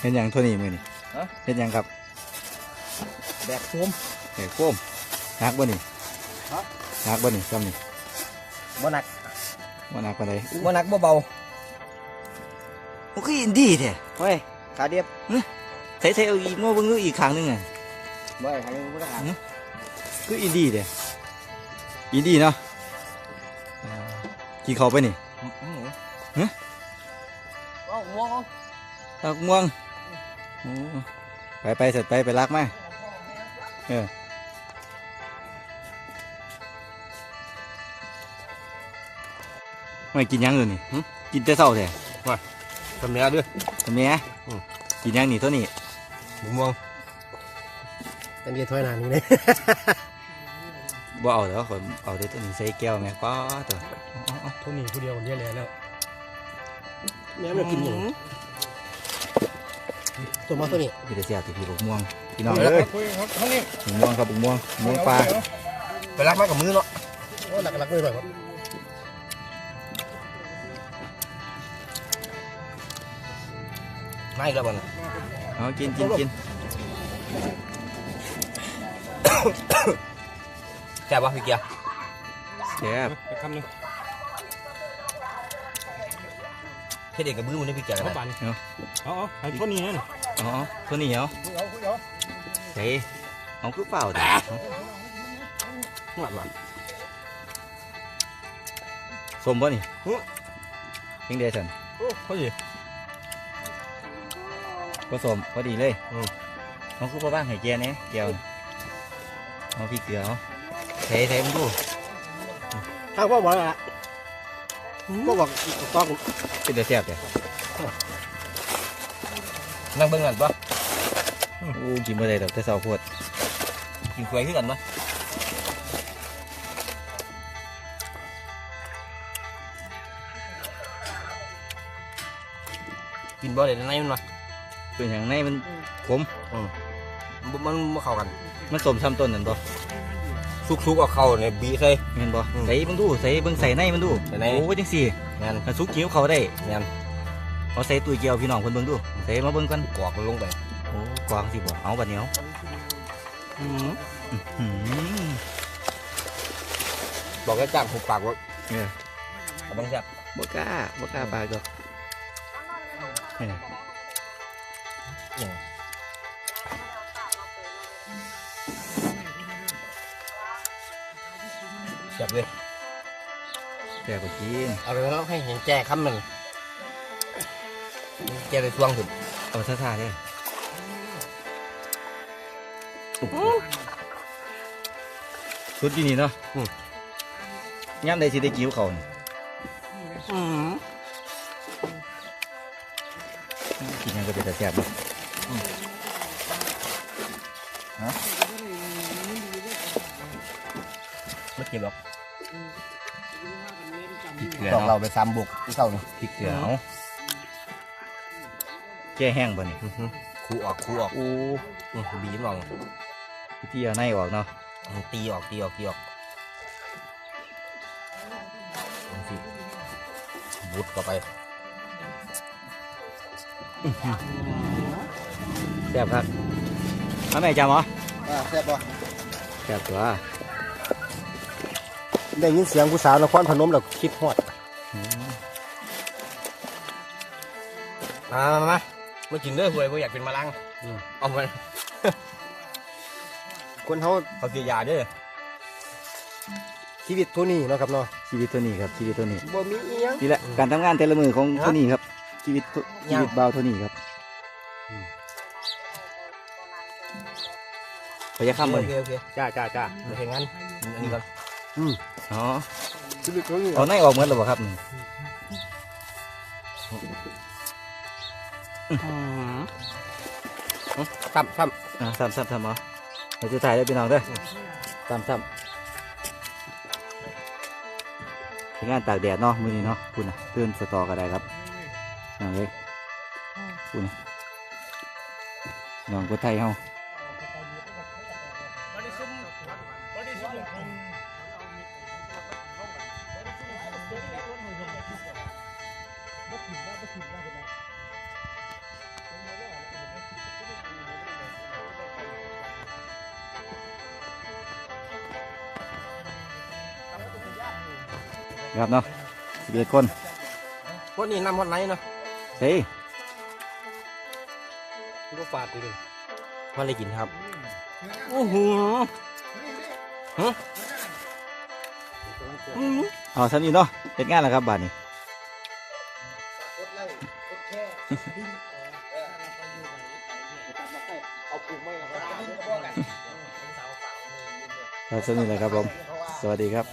เห็นหยังเท่านี้มือนี่ฮะ เห็นหยังครับแบกโฟม แก่โค้มนักบ่นี่ฮะนักบ่นี่ซ้ำนี่บ่หนักบ่นักปานใดบ่หนักบ่เบาโอ้คืออินดี้แท้เฮ้ยขาเดียบใส่ใส่เอาอีกโง่เบิ่งดูอีกข้างหนึงอะ บ่ให้ขาเดียบบ่ได้ขาคืออินดี้แท้อินดี้เนาะอ่ากินข้าวไปนี่ฮะเอ้าง่วงเอาลักม่วงโอ้ ไปไปเสร็จไปไปลักมาเออไม่กินหยังเลยนี่หึกินแต่เช้าแท้ทำเนื้อด้วยทำไมอะอืมกินหยังนี่ตัวนี้บุม่วงกันเดียวถ้วยหนานี้เลยบ่เอาแล้วคนเอาแต่ตัวนี้ใส่แก้วแม่ป้าตัวเอาเอาทุกนี้ผู้เดียวคนเดียวเลยแล้วแม่ไม่กินอย่าง ตัวมาตัวนี้พี่ได้เสียบที่พี่บกม่วงพี่น้องเดี๋ยวเอ้ยคุยครับกม่วงครับบกม่วงม่วงปลาไปรักมากกับมือเนาะหลักหลักเลยหน่อยครับง่แล้วมันเอากินกินกินแซ่บป่ะพี่เกียร์แซ่บไปคำนึง เฮ็ดเองกับมือมันได้พี่เกียร์กันเขานะปั่นเอาเอาให้ตัวนี้นั่นอ๋อตัวนี้เหรอใส่เอาคือเปล่าแต่หวานหวานสมป่ะนี่ยังเดชันโอ้เขาสิผสมพอดีเลยเอาคือพ่อบ้างให้แกเนี่ยแก้วน่ะเอาพี่เกลือเอาใส่ใส่มึงดูข้าวพ่อบอกละ พ่อบอกต้องเป็นแต่แซ่บแต่นั่งเบิ่งกันป่ะโอ้กินบ่ได้ดอกแต่เช้าโพดกินกล้วยคือกันป่ะกินบ่ได้ในมันวะเป็นอย่างในมันขมบ่มันบ่เข้ากัน มันสมซ้ำต้นนั่นบ่ สุกๆเอาเข้าในบีใส่เห็นบ่อืมใส่มึงดูใส่เบิ่งใส่ในมันดูใส่ใน โอ้จังสี่แม่นมันสุกกิ้วเขาได้แม่นเอาใส่ตุ้ยเกียวพี่น้องเพิ่นเบิ่งดูใส่มาเบิ่งกันกรอกมันลงไปโอ้กวางสิบ่เอาบัดเหนียวอืมหืมบอกให้จ้างหุบปากว่าเออเอาบังแซ่บบ่กล้าบ่กล้าปากดอก เออแซ่บเลยแต่ก็กินเอาไปแล้วให้เห็นแจ้คำหนึ่งแจ้ไปทวงถึงเอาซ่าๆเด้อสุดที่นี่เนาะย่ำใดสิได้กิ้วเขานี่กินหยังก็เป็นแต่แซ่บเนาะไม่เก็บหรอก พริกเกลือดอกเราเนาะไปซ้ำบุกที่เข้านี่พริกเกลือเอาแก้แห้งบ่นี่คูออกคูออกโอ้อืมบีบออกวิธีเอาในออกเนาะอืมตีออกตีออกตีออกจังสิบุดเข้าไปแซ่บครับทำไมจำเหรออ่าแซ่บป่ะแซ่บตัว ได้ยินเสียงผู้สาวนครพนมแล้วคิดฮอดอืมมามามามากินเด้อหวยบ่อยากเป็นมะลังเอาไปคนเขาเขาเสียยาเด้อชีวิตตัวนี้เนาะครับเนาะชีวิตตัวนี้ครับชีวิตตัวนี้บ่มีอีหยังนี่แหละการทำงานแต่ละมือของฮะตัวนี้ครับชีวิตตัวชีวิตบ่าวตัวนี้ครับพยาคำโอมันเคโอเคจ้าจ้าจ้าโอเคงั้นอันนี้ก่อน อ๋อชีวิตตัวนี้เอาในออกหมดแล้วบ่ครับนี่ซ้ำซ้อ่าซ้ำซ้ำซ้ำเอาเดี๋ยวจะถ่ายได้พี่น้องเด้อซ้ำซ้ำเป็นงานตากแดดเนาะมือนี้เนาะคุณนะเตือนสตอก็ได้ครับน้องเลยคุณนะน้องคนไทยเฮา ครับเนาะสิบเอ็ดคนพวกนี้นำคนไหนเนาะเฮ้ยก็ฟาดดิพอได้กินครับโอ้โหฮะอืมเอาท่านี้เนาะเฮ็ดงานแล้วครับบาดนี้เอาปลูกไม่เอาครับท่านี้แหละครับผม สวัสดีครับ